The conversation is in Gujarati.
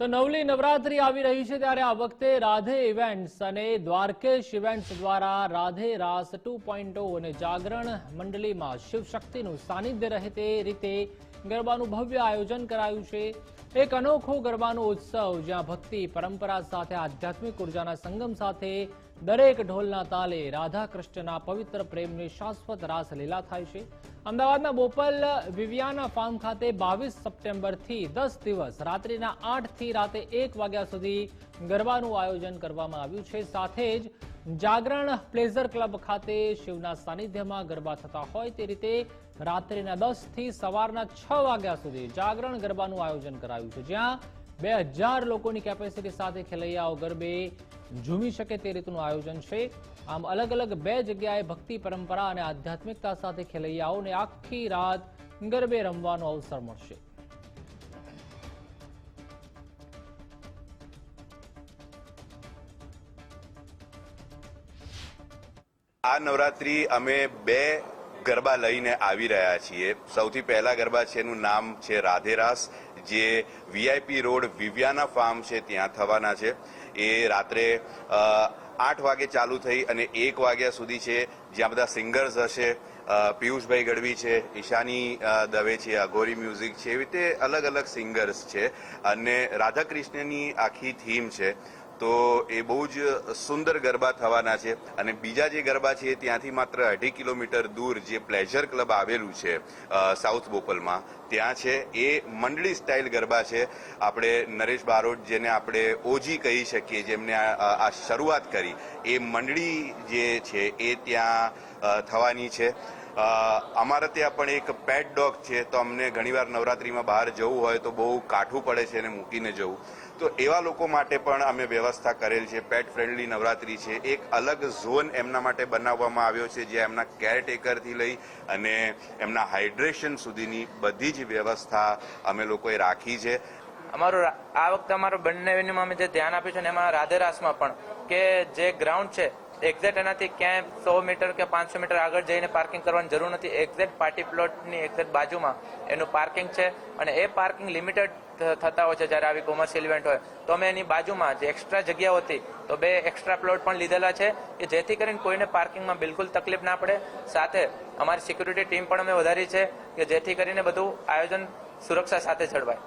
તો નવલી નવરાત્રી આવી રહી છે ત્યારે આ વખતે રાધે ઇવેન્ટ્સ અને દ્વારકેશ ઇવેન્ટ્સ દ્વારા રાધે રાસ ટુ અને જાગરણ મંડળીમાં શિવશક્તિનું સાનિધ્ય રહે તે રીતે ગરબાનું ભવ્ય આયોજન કરાયું છે. એક અનોખો ગરબાનો ઉત્સવ જ્યાં ભક્તિ, પરંપરા સાથે, આધ્યાત્મિક ઉર્જાના સંગમ સાથે દરેક ઢોલના તાલે રાધા કૃષ્ણના પવિત્ર પ્રેમની શાશ્વત રાસલીલા થાય છે. અમદાવાદના બોપલ વિવિયાના ફાર્મ ખાતે બાવીસ સપ્ટેમ્બરથી દસ દિવસ રાત્રિના આઠથી રાતે એક વાગ્યા સુધી ગરબાનું આયોજન કરવામાં આવ્યું છે. સાથે જ જાગરણ પ્લેઝર ક્લબ ખાતે શિવના સાનિધ્યમાં ગરબા થતા હોય તે રીતે રાત્રિના દસથી સવારના છ વાગ્યા સુધી જાગરણ ગરબાનું આયોજન કરાયું છે. જ્યાં બે હજાર લોકોની કેપેસિટી સાથે ખેલૈયાઓ ગરબે ઝૂમી શકે તે રીતનું આયોજન છે. આમ અલગ અલગ બે જગ્યાએ ભક્તિ પરંપરા અને આધ્યાત્મિકતા સાથે ખેલૈયાઓને આખી રાત ગરબે રમવાનો અવસર મળશે. આ નવરાત્રી અમે બે ગરબા લઈને આવી રહ્યા છીએ. સૌથી પહેલા ગરબા છે એનું નામ છે રાધેરાસ જે વીઆઈપી રોડ વિવ્યાના ફાર્મ છે, ત્યાં થવાના છે. એ રાત્રે આઠ વાગે ચાલુ થઈ અને એક વાગ્યા સુધી છે, જ્યાં બધા સિંગર્સ હશે પિયુષભાઈ ગઢવી છે, ઈશાની દવે છે, અઘોરી મ્યુઝિક છે, એવી રીતે અલગ અલગ સિંગર્સ છે. અને રાધાકૃષ્ણની આખી થીમ છે. તો એ બહુ જ સુંદર ગરબા થવાના છે અને બીજા જે ગરબા છે ત્યાંથી માત્ર અઢી કિલોમીટર દૂર જે પ્લેઝર ક્લબ આવેલું છે સાઉથ બોપલમાં ત્યાં છે. એ મંડળી સ્ટાઇલ ગરબા છે. આપણે નરેશ બારોટ જેને આપણે ઓજી કહી શકીએ, જેમને આ શરૂઆત કરી, એ મંડળી જે છે એ ત્યાં થવાની છે. અમારા ત્યાં પણ એક પેટ ડોગ છે, તો અમને ઘણીવાર નવરાત્રીમાં બહાર જવું હોય તો બહુ કાઠું પડે છે એને મૂકીને જવું. તો એવા લોકો માટે પણ અમે વ્યવસ્થા કરેલ છે પેટ ફ્રેન્ડલી નવરાત્રી છે. એક અલગ ઝોન એમના માટે બનાવવામાં આવ્યો છે જે એમના કેરટેકરથી લઈ અને એમના હાઇડ્રેશન સુધીની બધી જ વ્યવસ્થા અમે લોકોએ રાખી છે. અમારું આ વખતે અમારું બંને અમે જે ધ્યાન આપ્યું છે ને એમાં રાધેરાસમાં પણ કે જે ગ્રાઉન્ડ છે એક્ઝેક્ટ એનાથી ક્યાંય સો મીટર કે પાંચસો મીટર આગળ જઈને પાર્કિંગ કરવાની જરૂર નથી. એક્ઝેક્ટ પાર્ટી પ્લોટની એક્ઝેક્ટ બાજુમાં એનું પાર્કિંગ છે અને એ પાર્કિંગ લિમિટેડ થતા હોય છે જ્યારે આવી કોમર્શિયલ ઇવેન્ટ હોય. તો અમે એની બાજુમાં જે એક્સ્ટ્રા જગ્યાઓ હતી, તો બે એક્સ્ટ્રા પ્લોટ પણ લીધેલા છે કે જેથી કરીને કોઈને પાર્કિંગમાં બિલકુલ તકલીફ ના પડે. સાથે અમારી સિક્યુરિટી ટીમ પણ અમે વધારી છે કે જેથી કરીને બધું આયોજન સુરક્ષા સાથે જળવાય.